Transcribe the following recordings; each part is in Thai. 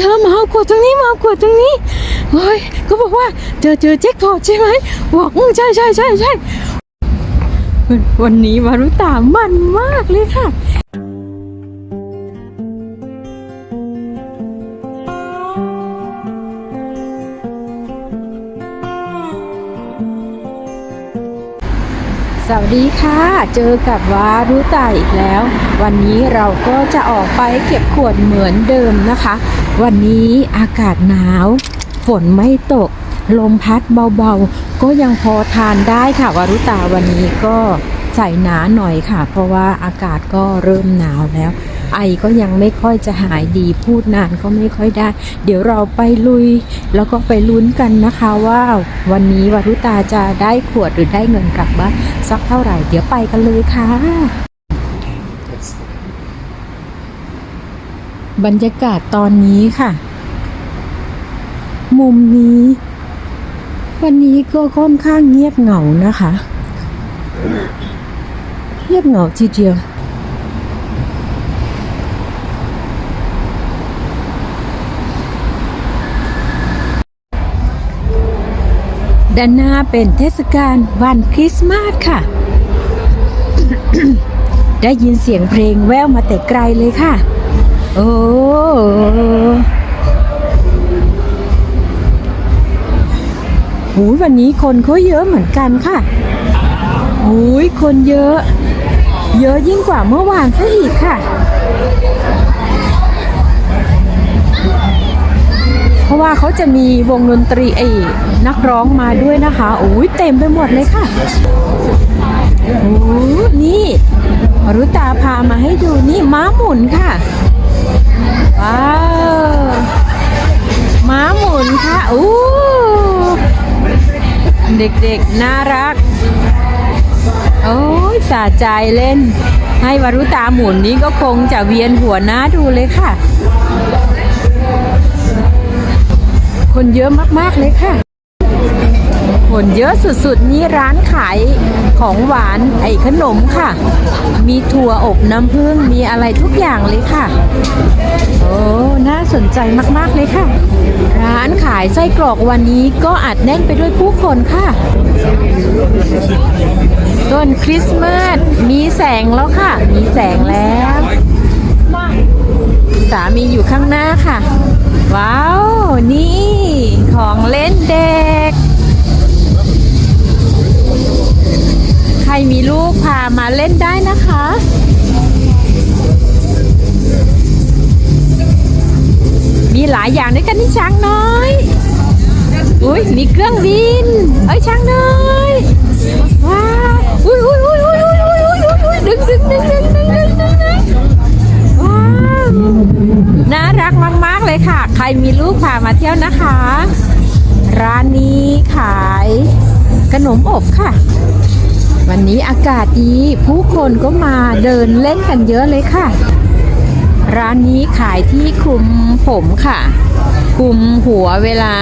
เธอมาเอาขวดตรงนี้มาเอาขวดตรงนี้เฮ้ยเขาบอกว่าเจอเจอแจ็คพอตใช่ไหมบอกใช่ใช่ใช่ใช่วันวันนี้มารุตามันมากเลยค่ะ สวัสดีค่ะ เจอกับวารุตาอีกแล้ว วันนี้เราก็จะออกไปเก็บขวดเหมือนเดิมนะคะ วันนี้อากาศหนาว ฝนไม่ตก ลมพัดเบาๆ ก็ยังพอทานได้ค่ะวารุตาวันนี้ก็ใส่หนาหน่อยค่ะ เพราะว่าอากาศก็เริ่มหนาวแล้ว ไอก็ยังไม่ค่อยจะหายดีพูดนานก็ไม่ค่อยได้ เดี๋ยวเราไปลุย แล้วก็ไปลุ้นกันนะคะว่าวันนี้วรุตาจะได้ขวดหรือได้เงินกลับบ้านสักเท่าไหร่ เดี๋ยวไปกันเลยค่ะ บรรยากาศตอนนี้ค่ะ มุมนี้ วันนี้ก็ค่อนข้างเงียบเหงานะคะ เงียบเหงาทีเดียว ด้านหน้าเป็นเทศกาลวันคริสต์มาสค่ะ ได้ยินเสียงเพลงแววมาแต่ไกลเลยค่ะ โอ้หูวันนี้คนเขาเยอะเหมือนกันค่ะหูยคนเยอะ เยอะยิ่งกว่าเมื่อวานซะอีกค่ะ เพราะว่าเขาจะมีวงดนตรีไอ้นักร้องมาด้วยนะคะโอ้ยเต็มไปหมดเลยค่ะโอ้นี่วรุตาพามาให้ดูนี่ม้าหมุนค่ะว้าวม้าหมุนค่ะอู้เด็กๆน่ารักโอ้ยสะใจเล่น ให้วรุตาหมุนนี้ก็คงจะเวียนหัวหน้าดูเลยค่ะ คนเยอะมากๆเลยค่ะ คนเยอะสุดๆ นี่ร้านขายของหวานไอ้ขนมค่ะ มีถั่วอบน้ำผึ้งมีอะไรทุกอย่างเลยค่ะ โอ้ น่าสนใจมากๆเลยค่ะ ร้านขายไส้กรอกวันนี้ก็อัดแน่นไปด้วยผู้คนค่ะต้นคริสต์มาสมีแสงแล้วค่ะ มีแสงแล้ว สามีอยู่ข้างหน้าค่ะ ว้าว นี่ ของเล่นเด็ก ใครมีลูกพามาเล่นได้นะคะมีหลายอย่างด้วยกันนี่ช้างน้อย อุ้ยมีเครื่องบิน เอ้ยช้างน้อย ว้าว อุ้ยอุ้ยอุ้ยอุ้ยอุ้ยอุ้ยอุ้ยดึงดึงดึง น่ารักมาก ๆ เลยค่ะ ใครมีลูกพามาเที่ยวนะคะ ร้านนี้ขายขนมอบค่ะ วันนี้อากาศดีผู้คนก็มาเดินเล่นกันเยอะเลยค่ะ ร้านนี้ขายที่คลุมผมค่ะคลุมหัวเวลา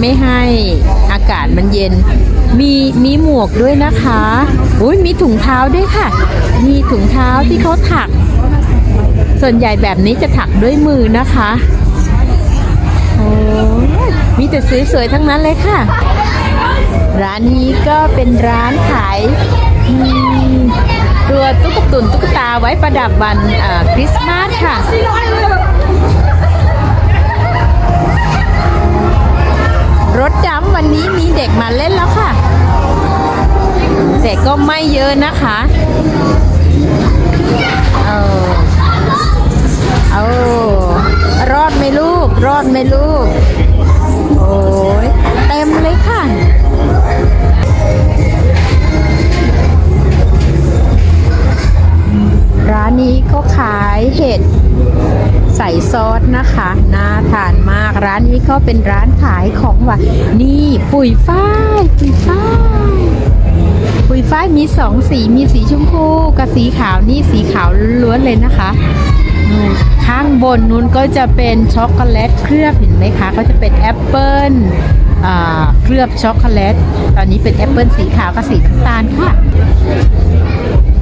ไม่ให้อากาศมันเย็น มีมีหมวกด้วยนะคะ อุ้ยมีถุงเท้าด้วยค่ะ มีถุงเท้าที่เขาถัก ส่วนใหญ่แบบนี้จะถักด้วยมือนะคะโอ้มีแต่สวยๆทั้งนั้นเลยค่ะ ร้านนี้ก็เป็นร้านขายอืมตัวตุ๊กตุนตุ๊กตาไว้ประดับวันคริสต์มาสค่ะรถดำวันนี้มีเด็กมาเล่นแล้วค่ะ แต่ก็ไม่เยอะนะคะ อดไหมลูก โอ้ยเต็มเลยค่ะร้านนี้ก็ขายเห็ดใส่ซอสนะคะน่าทานมากร้านนี้ก็เป็นร้านขายของหวานนี่ปุ๋ยฝ้ายปุ๋ยฝ้ายปุ๋ยฝ้ายมีสองสีมีสีชมพูกับสีขาวนี่สีขาวล้วนเลยนะคะ ข้างบนนู้นก็จะเป็นช็อกโกแลตเคลือบเห็นไหมคะ ก็จะเป็นแอปเปิ้ลเคลือบช็อกโกแลต ตอนนี้เป็นแอปเปิ้ลสีขาวกับสีน้ำตาลค่ะ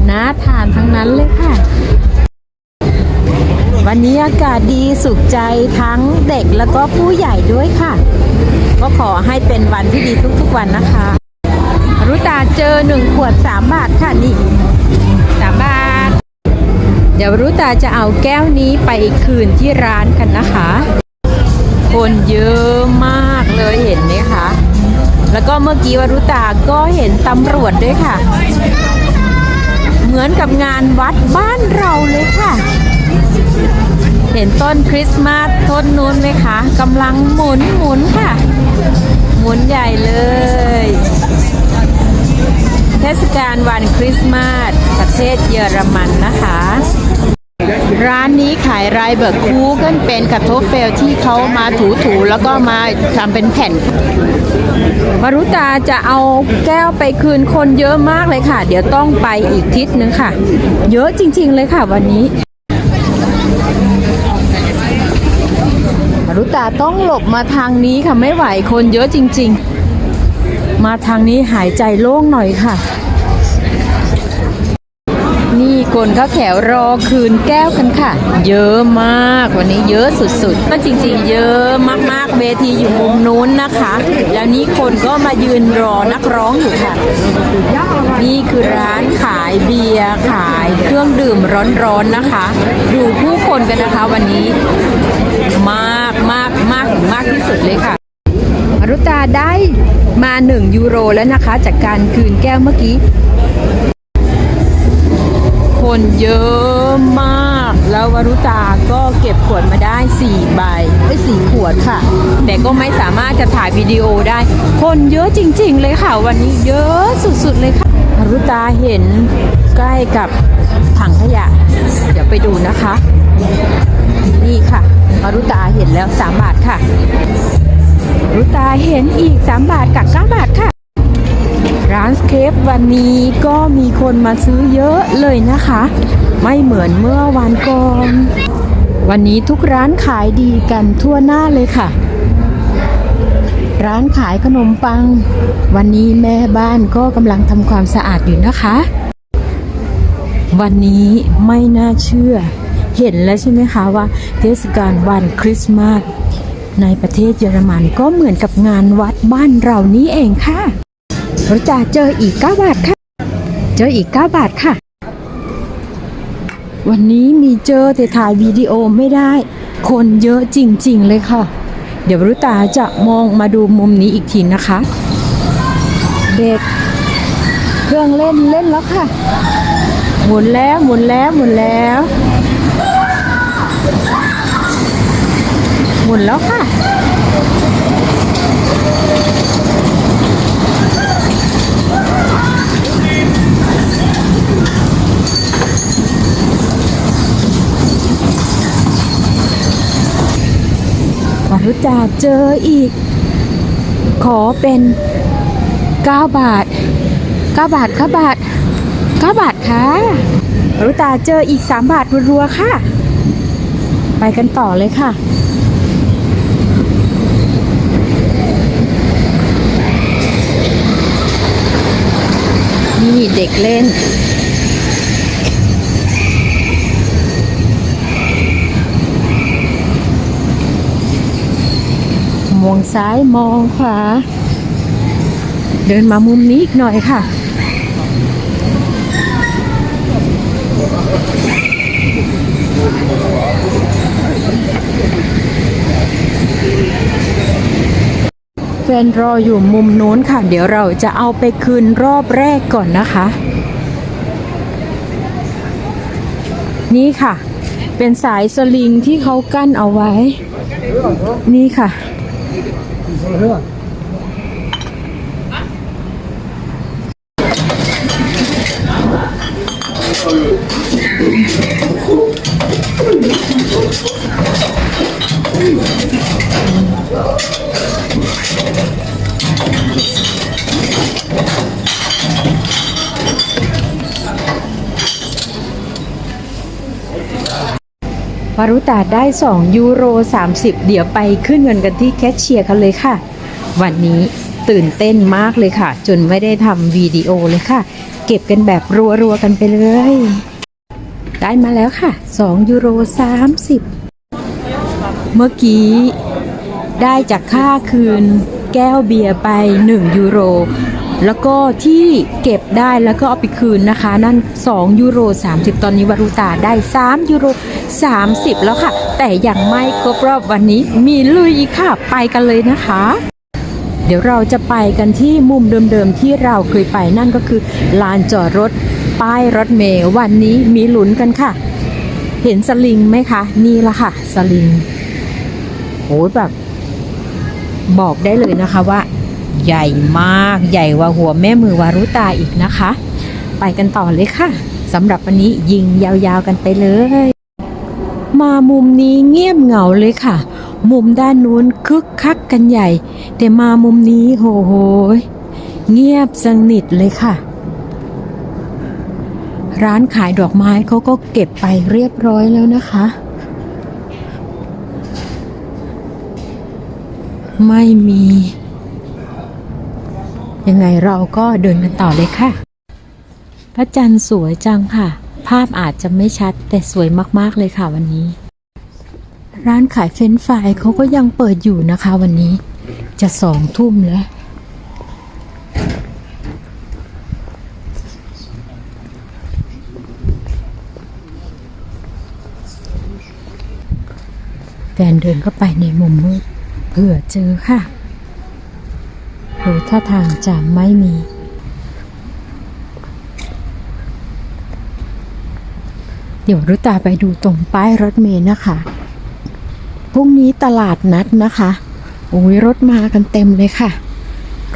น่าทานทั้งนั้นเลยค่ะ วันนี้อากาศดีสุขใจทั้งเด็กแล้วก็ผู้ใหญ่ด้วยค่ะ ก็ขอให้เป็นวันที่ดีทุกๆวันนะคะ รุตาเจอหนึ่งขวดสามบาทค่ะนี่สามบาท เดี๋ยวรุตาจะเอาแก้วนี้ไปคืนที่ร้านกันนะคะ คนเยอะมากเลยเห็นไหมคะ แล้วก็เมื่อกี้วรุตาก็เห็นตำรวจด้วยค่ะ เหมือนกับงานวัดบ้านเราเลยค่ะ เห็นต้นคริสต์มาสต้นนู้นไหมคะกำลังหมุนหมุนค่ะ หมุนใหญ่เลย ทศกาลวันคริสต์มาสประเทศเยอรมันนะคะ ร้านนี้ขายไรเบิร์กคูกันเป็นกระทบเฟลที่เขามาถูๆแล้วก็มาทำเป็นแผ่น มารุตาจะเอาแก้วไปคืนคนเยอะมากเลยค่ะ เดี๋ยวต้องไปอีกทิศนึงค่ะ เยอะจริง ๆ เลยค่ะวันนี้มารุตาต้องหลบมาทางนี้ค่ะไม่ไหวคนเยอะจริง ๆ มาทางนี้หายใจโล่งหน่อยค่ะ นี่คนเขาแถวรอคืนแก้วกันค่ะ เยอะมากวันนี้เยอะสุดๆก็จริงๆ เยอะมากๆเวทีอยู่มุมนู้นนะคะ แล้วนี่คนก็มายืนรอนักร้องอยู่ค่ะ นี่คือร้านขายเบียร์ขายเครื่องดื่มร้อนๆนะคะ ดูผู้คนกันนะคะวันนี้มากมากมากถึงมากที่สุดเลยค่ะ อรุตาได้มา 1 ยูโรแล้วนะคะ จากการคืนแก้วเมื่อกี้ คนเยอะมาก แล้ววรุตาก็เก็บขวดมาได้ 4 ใบได้สี่ขวดค่ะ แต่ก็ไม่สามารถจะถ่ายวิดีโอได้ คนเยอะจริง ๆ เลยค่ะ วันนี้เยอะสุดๆเลยค่ะวรุตาเห็นใกล้กับถังขยะ เดี๋ยวไปดูนะคะ นี่ค่ะวรุตาเห็นแล้ว 3 บาทค่ะ รุตาเห็นอีก 3 บาทกับ 9 บาทค่ะ ร้านสเคปวันนี้ก็มีคนมาซื้อเยอะเลยนะคะ ไม่เหมือนเมื่อวันก่อน วันนี้ทุกร้านขายดีกันทั่วหน้าเลยค่ะ ร้านขายขนมปัง วันนี้แม่บ้านก็กำลังทำความสะอาดอยู่นะคะ วันนี้ไม่น่าเชื่อ เห็นแล้วใช่ไหมคะว่า เทศกาลวันคริสต์มาส ในประเทศเยอรมันก็เหมือนกับงานวัดบ้านเรานี้เองค่ะเราจะเจออีก 9 บาทค่ะ เจออีก 9 บาทค่ะ วันนี้มีเจอแต่ถ่ายวิดีโอไม่ได้ คนเยอะจริง ๆ เลยค่ะ เดี๋ยวรุตาจะมองมาดูมุมนี้อีกทีนะคะ เด็ก เครื่องเล่นเล่นแล้วค่ะ หมุนแล้วหมุนแล้วหมุนแล้ว หมุนแล้วค่ะวรุจาเจออีก ขอเป็น 9 บาท 9 บาทค่ะบาท 9 บาทค่ะวรุตาเจออีก 3 บาทรัวๆค่ะ ไปกันต่อเลยค่ะ นี่เด็กเล่น มองซ้ายมองขวา เดินมามุมนี้อีกหน่อยค่ะ แฟนรออยู่มุมโน้นค่ะ เดี๋ยวเราจะเอาไปคืนรอบแรกก่อนนะคะ นี่ค่ะ เป็นสายสลิงที่เขากั้นเอาไว้ นี่ค่ะ วารุตาได้ 2 ยูโร 30 เดี๋ยวไปขึ้นเงินกันที่แคชเชียร์กันเลยค่ะ วันนี้ตื่นเต้นมากเลยค่ะ จนไม่ได้ทำวิดีโอเลยค่ะ เก็บกันแบบรัวๆกันไปเลย ได้มาแล้วค่ะ 2 ยูโร 30 เมื่อกี้ได้จากค่าคืนแก้วเบียร์ไป 1 ยูโร แล้วก็ที่เก็บได้แล้วก็เอาไปคืนนะคะ นั่น 2 ยูโร 30 ตอนนี้วารุตาได้ 3 ยูโร 30 แล้วค่ะ แต่ยังไม่ครบรอบวันนี้มีลุยอีกค่ะ ไปกันเลยนะคะ เดี๋ยวเราจะไปกันที่มุมเดิมๆที่เราเคยไปนั่นก็คือ ลานจอดรถป้ายรถเมล์วันนี้มีหลุนกันค่ะ เห็นสลิงไหมคะ นี่ละค่ะ สลิงโอ้ยแบบ บอกได้เลยนะคะว่า ใหญ่มากใหญ่กว่าหัวแม่มือวารุตาอีกนะคะ ไปกันต่อเลยค่ะสำหรับวันนี้ยิงยาวๆกันไปเลย มามุมนี้เงียบเหงาเลยค่ะ มุมด้านนู้นคึกคักกันใหญ่ แต่มามุมนี้โหโหยเงียบสนิทเลยค่ะ ร้านขายดอกไม้เขาก็เก็บไปเรียบร้อยแล้วนะคะ ไม่มี ยังไงเราก็เดินกันต่อเลยค่ะ พระจันทร์สวยจังค่ะ ภาพอาจจะไม่ชัดแต่สวยมากๆเลยค่ะวันนี้ ร้านขายเฟรนฟรายเขาก็ยังเปิดอยู่นะคะวันนี้ จะสองทุ่มแล้วแฟนเดินเข้าไปในมุมมืดเผื่อเจอค่ะ ดูท่าทางจะไม่มี เดี๋ยวรุตาไปดูตรงป้ายรถเมล์นะคะพรุ่งนี้ตลาดนัดนะคะโอ้ยรถมากันเต็มเลยค่ะ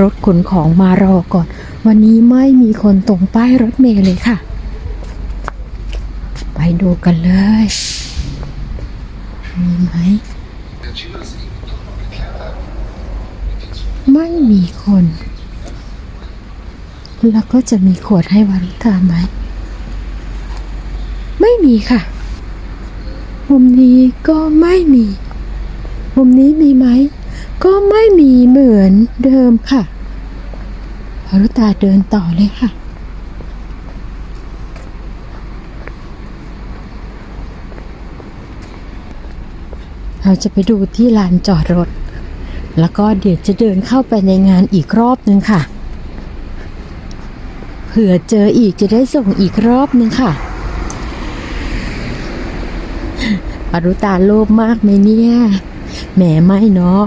รถขนของมารอก่อน วันนี้ไม่มีคนตรงป้ายรถเมล์เลยค่ะ ไปดูกันเลย มีไหม ไม่มีคน แล้วก็จะมีขวดให้วารุตาไหม ไม่มีค่ะ มุมนี้ก็ไม่มี มุมนี้มีไหม ก็ไม่มีเหมือนเดิมค่ะวารุตาเดินต่อเลยค่ะเราจะไปดูที่ลานจอดรถ แล้วก็เดี๋ยวจะเดินเข้าไปในงานอีกรอบนึงค่ะเผื่อเจออีกจะได้ส่งอีกรอบนึงค่ะอรุตาโลภมากไหมเนี่ยแหมไม่เนาะ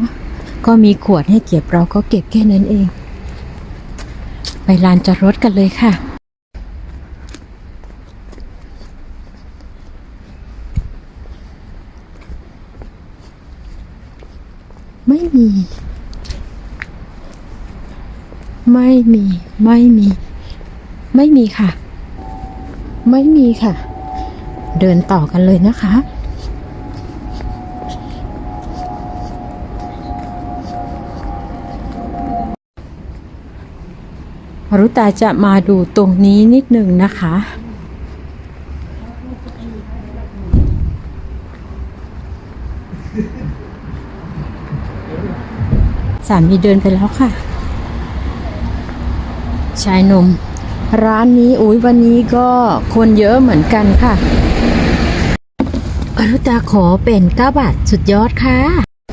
ก็มีขวดให้เก็บเราก็เก็บแค่นั้นเอง ไปลานจอดรถกันเลยค่ะ ไมี ไม่มี ไม่มี ไม่มีค่ะ ไม่มีค่ะ เดินต่อกันเลยนะคะ รุตาจะมาดูตรงนี้นิดหนึ่งนะคะ สามีเดินไปแล้วค่ะ ชายหนุ่ม ร้านนี้อุ้ยวันนี้ก็คนเยอะเหมือนกันค่ะรุตาขอเป็น 9 บาท สุดยอดค่ะ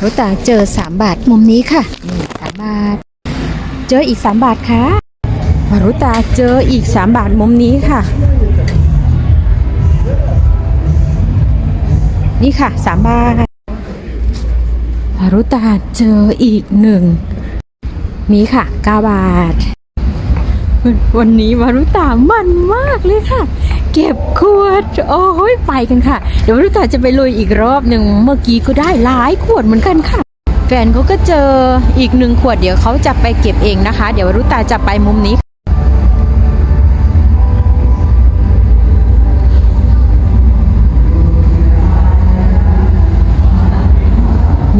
รุตาเจอ 3 บาทมุมนี้ค่ะนี่สามบาท เจออีก 3 บาทค่ะวรุตาเจออีก 3 บาทมุมนี้ค่ะ นี่ค่ะ 3 บาท วรุตาเจออีกหนึ่งนี่ค่ะ 9 บาท วันนี้วารุตามันมากเลยค่ะ เก็บขวด โอ้ยไปกันค่ะ เดี๋ยววารุตาจะไปลุยอีกรอบหนึ่งเมื่อกี้ก็ได้หลายขวดเหมือนกันค่ะ แฟนเขาก็เจออีกหนึ่งขวดเดี๋ยวเขาจะไปเก็บเองนะคะ เดี๋ยววารุตาจะไปมุมนี้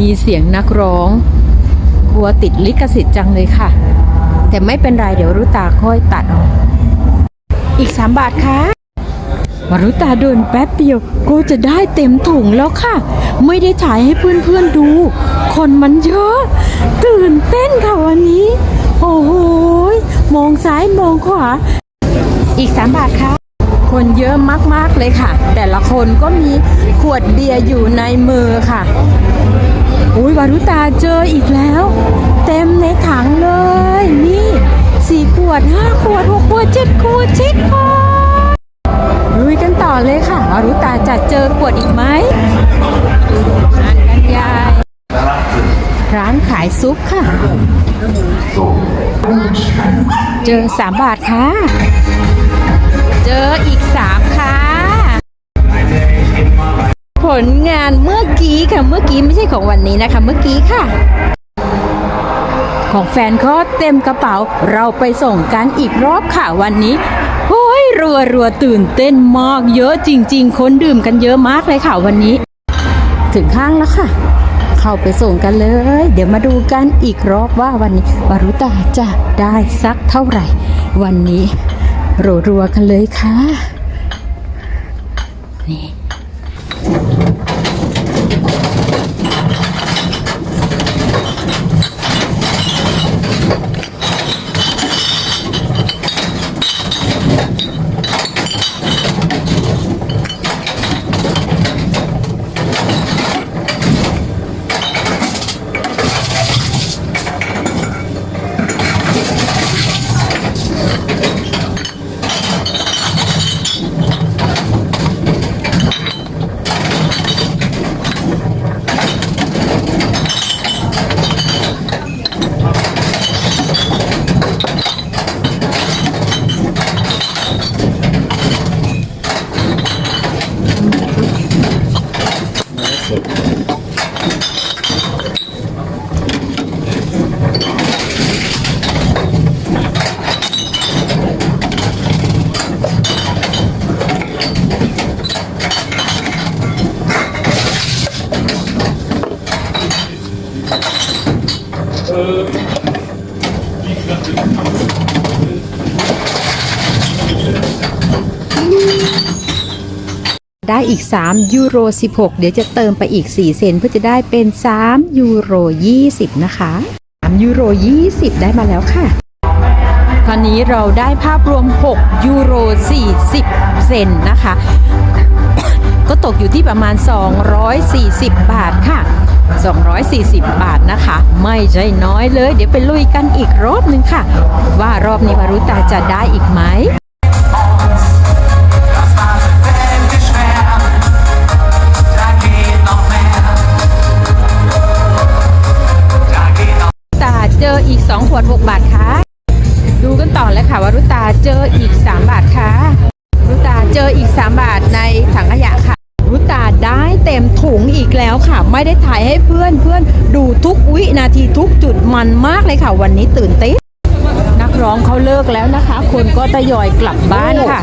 มีเสียงนักร้องกลัวติดลิขสิทธิ์จังเลยค่ะ แต่ไม่เป็นไรเดี๋ยวรุตาค่อยตัดออก อีก 3 บาทค่ะวารุตาเดินแป๊บเดียวก็จะได้เต็มถุงแล้วค่ะ ไม่ได้ถ่ายให้เพื่อนๆดู คนมันเยอะ ตื่นเต้นค่ะวันนี้ โอ้โหมองซ้ายมองขวา อีก 3 บาทค่ะคนเยอะมากๆเลยค่ะ แต่ละคนก็มีขวดเบียร์อยู่ในมือค่ะ อุ้ยวารุตาเจออีกแล้ว เต็มในถังเลย นี่สี่ขวดห้าขวดหกขวดเจ็ดขวดเจ็ดขวดลุยกันต่อเลยค่ะวารุตาจะเจอขวดอีกไหมอ่านกันยาย ร้านขายซุปค่ะ เจอสามบาทค่ะ เจออีกสามค่ะ ลงานเมื่อกี้ค่ะ เมื่อกี้ไม่ใช่ของวันนี้นะคะ เมื่อกี้ค่ะ ของแฟนก็เต็มกระเป๋า เราไปส่งกันอีกรอบค่ะวันนี้โอ้ยรัวรัวตื่นเต้นมากเยอะจริง ๆ คนดื่มกันเยอะมากเลยค่ะวันนี้ ถึงข้างแล้วค่ะ เข้าไปส่งกันเลย เดี๋ยวมาดูกันอีกรอบว่าวันนี้วารุตาจะได้สักเท่าไหร่ วันนี้รัวๆกันเลยค่ะนี่ อีก3ยูโร16 เดี๋ยวจะเติมไปอีก 4 เซนเพื่อจะได้เป็น 3 ยูโร 20 นะคะ 3 ยูโร 20 ได้มาแล้วค่ะคราวนี้เราได้ภาพรวม 6 ยูโร 40 เซนนะคะ ก็ตกอยู่ที่ประมาณ 240 บาทค่ะ 240 บาทนะคะ ไม่ใช่น้อยเลย เดี๋ยวไปลุยกันอีกรอบหนึงค่ะ ว่ารอบนี้วารุตาจะได้อีกไหม ขวด 6 บาทค่ะ ดูกันต่อเลยค่ะวารุตาเจออีก 3 บาทค่ะวรุตาเจออีก 3 บาทในถังขยะค่ะวรุตาได้เต็มถุงอีกแล้วค่ะ ไม่ได้ถ่ายให้เพื่อนเพื่อนดูทุกวินาทีทุกจุดมันมากเลยค่ะ วันนี้ตื่นเต้นนักร้องเขาเลิกแล้วนะคะ คนก็ทยอยกลับบ้านค่ะ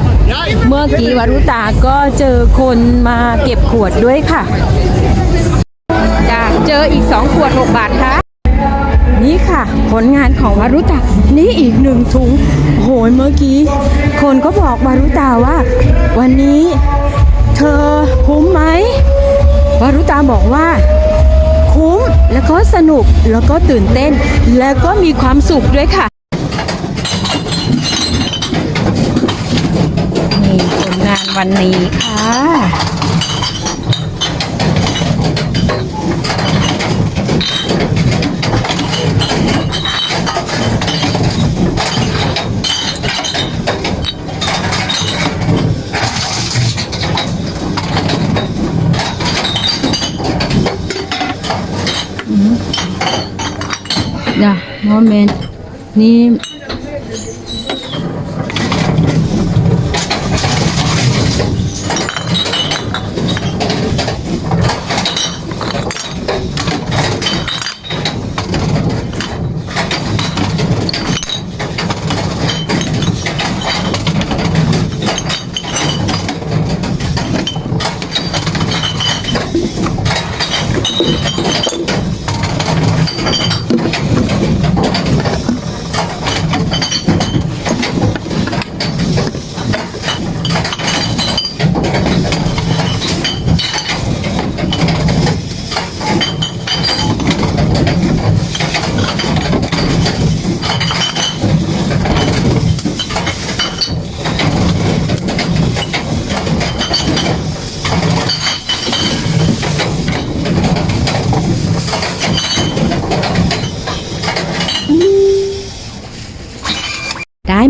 เมื่อกี้วารุตาก็เจอคนมาเก็บขวดด้วยค่ะจ้าเจออีก 2 ขวด 6 บาทค่ะ นี่ค่ะ ผลงานของวารุตา นี่อีกหนึ่งถุง โหยเมื่อกี้ คนก็บอกวารุตาว่า วันนี้เธอคุ้มไหมวารุตาบอกว่าคุ้มแล้วก็สนุกแล้วก็ตื่นเต้น แล้วก็มีความสุขด้วยค่ะนี่ผลงานวันนี้ค่ะ จ้ะโม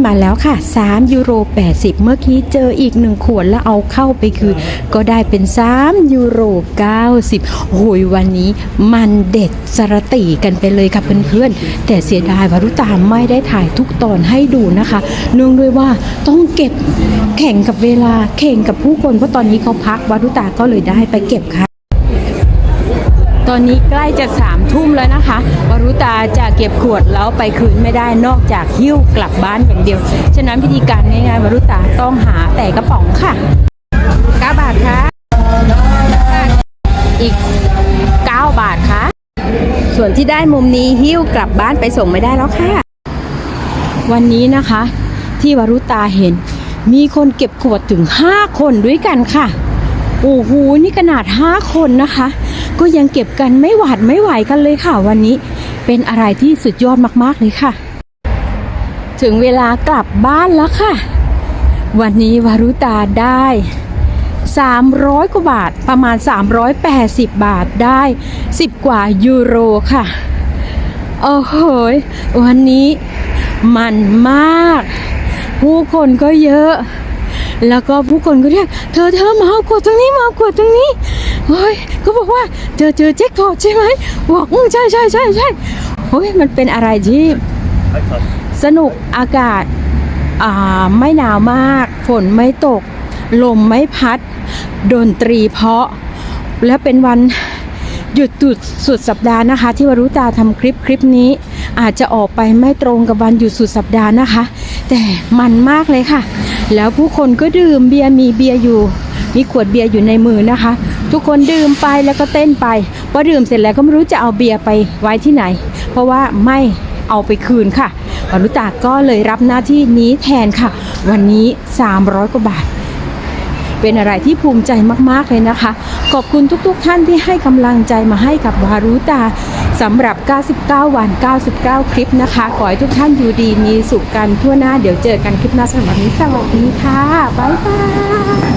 มาแล้วค่ะ 3 ยูโร 80 เมื่อกี้เจออีกหนึ่งขวดแล้วเอาเข้าไปคืนก็ได้เป็น 3 ยูโร 90 โอ้ยวันนี้มันเด็ดสรตีกันไปเลยค่ะเพื่อนๆ แต่เสียดายวารุตาไม่ได้ถ่ายทุกตอนให้ดูนะคะเนื่องด้วยว่าต้องเก็บแข่งกับเวลาแข่งกับผู้คนเพราะตอนนี้เขาพักวารุตาก็เลยได้ไปเก็บค่ะ ตอนนี้ใกล้จะสามทุ่มแล้วนะคะวรุตาจะเก็บขวดแล้วไปคืนไม่ได้นอกจากหิ้วกลับบ้านอย่างเดียว ฉะนั้นพิธีการง่ายๆวรุตาต้องหาแต่กระป๋องค่ะ9บาทค่ะ อีก9บาทค่ะ ส่วนที่ได้มุมนี้หิ้วกลับบ้านไปส่งไม่ได้แล้วค่ะ วันนี้นะคะที่วรุตาเห็นมีคนเก็บขวดถึง 5 คนด้วยกันค่ะ โอ้โห นี่ขนาด 5 คนนะคะ ก็ยังเก็บกันไม่หวาดไม่ไหวกันเลยค่ะวันนี้ เป็นอะไรที่สุดยอดมากๆเลยค่ะ ถึงเวลากลับบ้านแล้วค่ะ วันนี้วารุตาได้ 300 กว่าบาทประมาณ 380 บาทได้ 10 กว่ายูโรค่ะ โอ้โหวันนี้มันมาก ผู้คนก็เยอะแล้วก็ผู้คนก็เรียกเธอเธอมาเอาขวดตรงนี้มาเอาขวดตรงนี้ เฮ้ยก็บอกว่าเจอเจอแจ็คพอตใช่ไหมบอกอืมใช่ใช่ใช่ใช่เฮ้ยมันเป็นอะไรที่สนุกอากาศอ่าไม่หนาวมาก ฝนไม่ตก ลมไม่พัด ดนตรีเพราะ และเป็นวันหยุดตุดสุดสัปดาห์นะคะ ที่วรุตาทำคลิปคลิปนี้ อาจจะออกไปไม่ตรงกับวันหยุดสุดสัปดาห์นะคะ แต่มันมากเลยค่ะ แล้วผู้คนก็ดื่มเบียร์มีเบียร์อยู่ มีขวดเบียร์อยู่ในมือนะคะ ทุกคนดื่มไปแล้วก็เต้นไปพอดื่มเสร็จแล้วก็ไม่รู้จะเอาเบียร์ไปไว้ที่ไหน เพราะว่าไม่เอาไปคืนค่ะวรุตาก็เลยรับหน้าที่นี้แทนค่ะ วันนี้ 300 กว่าบาท เป็นอะไรที่ภูมิใจมากๆเลยนะคะ ขอบคุณทุกๆท่านที่ให้กำลังใจมาให้กับวารุตาสำหรับ 99 วัน 99 คลิปนะคะ ขอให้ทุกท่านอยู่ดีมีสุขกันทั่วหน้า เดี๋ยวเจอกันคลิปหน้าสำหรับวันนี้สวัสดีค่ะ บ๊ายบาย